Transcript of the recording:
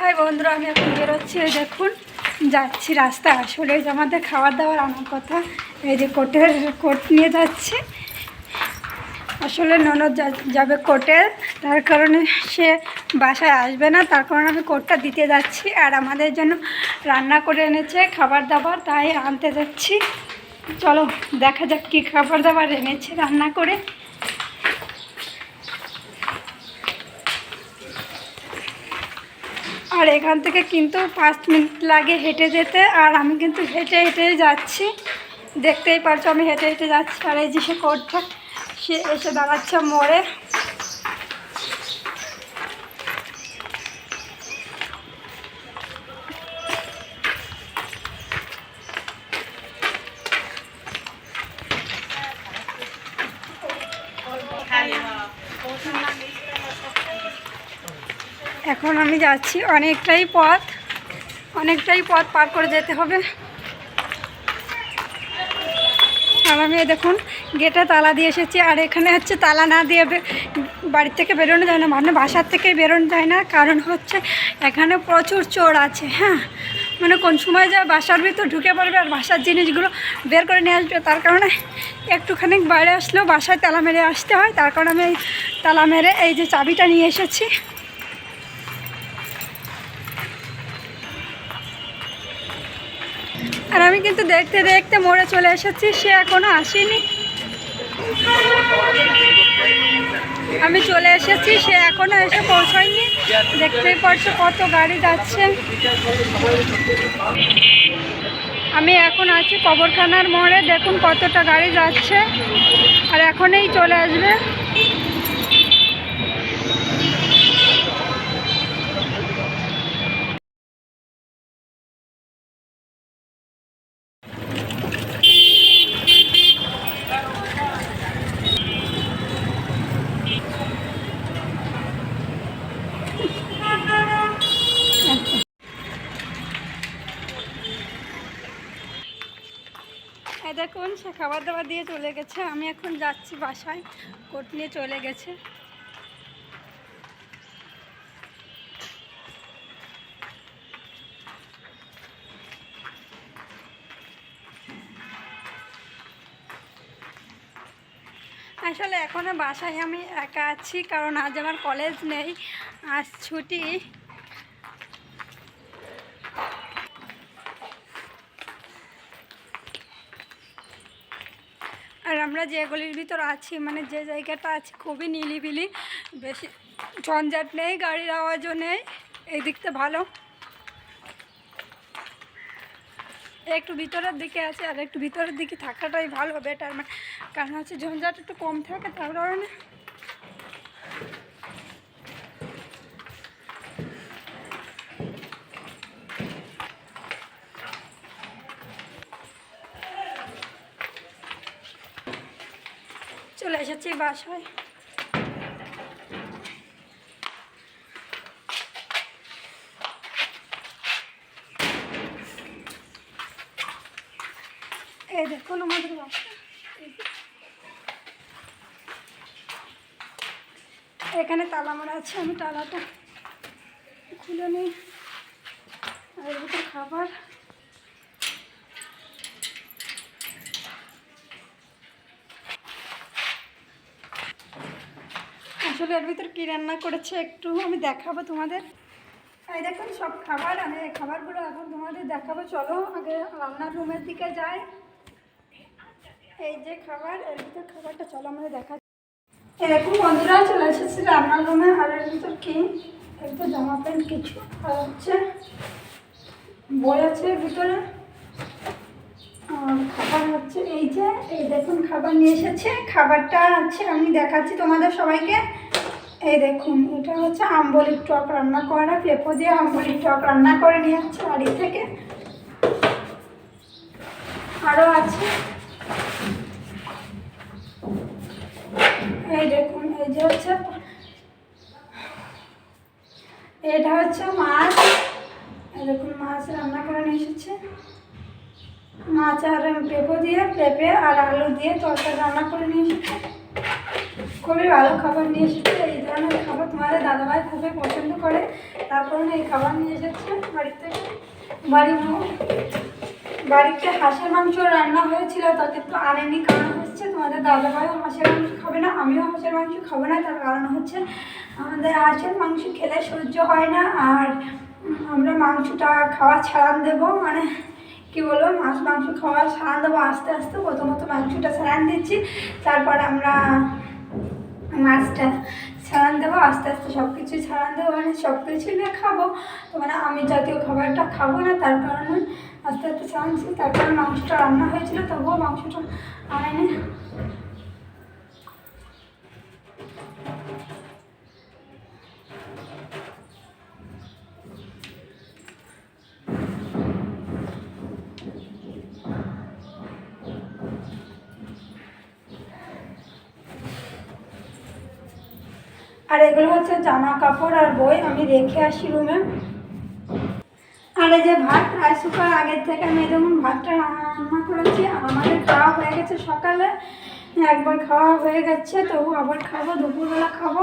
High বন্ধুরা, আমি এখন বেরোচ্ছি। দেখুন, যাচ্ছি রাস্তা আসলে আমাদের খাবার দাবার আনার কথা, এই যে কোটের কোট নিয়ে যাচ্ছি। আসলে ননদ যাবে কোটে, তার কারণে সে বাসায় আসবে না, তার কারণে আমি কোটটা দিতে যাচ্ছি। আর আমাদের জন্য রান্না করে এনেছে খাবার দাবার, তাই আনতে যাচ্ছি। চলো, দেখা যাক কী খাবার দাবার এনেছে রান্না করে। আর এখান থেকে কিন্তু পাঁচ মিনিট লাগে হেঁটে যেতে, আর আমি কিন্তু হেঁটে হেঁটে যাচ্ছি। দেখতেই পারছ, আমি হেঁটে হেঁটে যাচ্ছি, আর এই যে সে কোর্টটা সে এসে দাঁড়াচ্ছে মোড়ে। এখন আমি যাচ্ছি অনেকটাই পথ অনেকটাই পথ পার করে যেতে হবে। আর আমি দেখুন, গেটে তালা দিয়ে এসেছি, আর এখানে হচ্ছে তালা না দিয়ে বাড়ির থেকে বেরোনো যায় না মানে বাসার থেকে বেরোনো যায় না। কারণ হচ্ছে এখানে প্রচুর চোর আছে হ্যাঁ? মানে কোন সময় যায় বাসার ভিতর ঢুকে পড়বে আর বাসার জিনিসগুলো বের করে নিয়ে আসবে। তার কারণে একটুখানি বাইরে আসলেও বাসায় তালা মেরে আসতে হয়। তার কারণে আমি এই তালা মেরে এই যে চাবিটা নিয়ে এসেছি। আর আমি কিন্তু দেখতে দেখতে মোড়ে চলে এসেছি, সে এখনও আসেনি। আমি চলে এসেছি, সে এখনও এসে পৌঁছয়নি। দেখতেই পারছ কত গাড়ি যাচ্ছে। আমি এখন আছি কবরখানার মোড়ে, দেখুন কতটা গাড়ি যাচ্ছে। আর এখনই চলে আসবে। এই দেখুন, সে খাবার দাবার দিয়ে চলে গেছে। আমি এখন যাচ্ছি বাসায়। কোট নিয়ে চলে গেছে। আসলে এখনও বাসায় আমি একা আছি, কারণ আজ আমার কলেজ নেই। আজ ছুটি। আর আমরা যে গলির ভিতর আছি মানে যে জায়গাটা আছে, খুবই নিলিবিলি বেশি ঝঞ্ঝাট নেই, গাড়ির আওয়াজও নেই, এই দিকটা ভালো। একটু ভিতরের দিকে আছে, আর একটু ভিতরের দিকে থাকাটাই ভালো বেটার মানে কারণ হচ্ছে ঝঞ্ঝাট একটু কম থাকে, তার কারণে চলে এসেছি বাসায়। এই দেখুন আমাদের এখানে তালা মারা আছে, আমি তালাটা খুলে নিই। আর খাবার। আসলে এর ভিতর কী রান্না করেছে একটু আমি দেখাবো তোমাদের। এই দেখুন, সব খাবার, আমি খাবারগুলো এখন তোমাদের দেখাবো। চলো আগে রান্নার রুমের দিকে যাই। এই যে খাবার, এর ভিতর খাবারটা চলো আমাদের দেখা এরকম বন্ধুরা, চলে এসেছি রান্নার রুমে। আর এর ভিতর কি? এর ভিতর জামা প্যান্ট কিছু আর হচ্ছে। বই আছে এর ভিতরে। খাবার হচ্ছে এই যে, এই দেখুন, খাবার নিয়ে এসেছে। খাবারটা হচ্ছে আমি দেখাচ্ছি তোমাদের সবাইকে। এই দেখুন, এটা হচ্ছে আম্বলির টক রান্না করা পেঁপো দিয়ে আম্বলির টক রান্না করে নিয়ে যাচ্ছে বাড়ি থেকে। আরও আছে। এই দেখুন, এই যে হচ্ছে, এটা হচ্ছে মাছ। দেখুন, মাছ রান্না করে নিয়ে এসেছে। মাছ আর পেঁপো দিয়ে, পেঁপে আর আলু দিয়ে তরকারি রান্না করে নিয়ে এসেছে। খুবই ভালো খাবার নিয়ে এসেছে। এই ধরনের খাবার তোমাদের দাদাভাই খুবই পছন্দ করে। তারপরে এই খাবার নিয়ে এসেছে বাড়ি থেকে বাড়ি বাড়িতে হাঁসের মাংস রান্না হয়েছিল তা কিন্তু আনেনি কারণ হচ্ছে তোমাদের দাদাভাইও হাঁসের মাংস খাবে না, আমিও হাঁসের মাংস খাব না, তার কারণ হচ্ছে আমাদের হাঁসের মাংস খেলে সহ্য হয় না, আর আমরা মাংসটা খাওয়া ছাড়ান দেবো মানে কি বলব, মাছ মাংস খাওয়া ছাড়ান দেবো, আস্তে আস্তে প্রথমত মাংসটা ছাড়ান দিচ্ছি, তারপরে আমরা মাছটা ছাড়ান দেবো, আস্তে আস্তে সব কিছু ছাড়ান দেবো মানে সব কিছু নিয়ে খাব, তো মানে আমি জাতীয় খাবারটা খাব না, তার কারণে আস্তে আস্তে ছাড়ানছি তারপরে মাংসটা রান্না হয়েছিল, তবুও মাংসটা আনেনি। আর এগুলো হচ্ছে জামা কাপড় আর বই, আমি রেখে আসি রুমে। আর এই যে ভাত রাইস কুকার আগের থেকে আমি যেমন ভাতটা রান্না করেছি আমাদের খাওয়া হয়ে গেছে সকালে। একবার খাওয়া হয়ে গেছে, তবু আবার খাব, দুপুরবেলা খাব।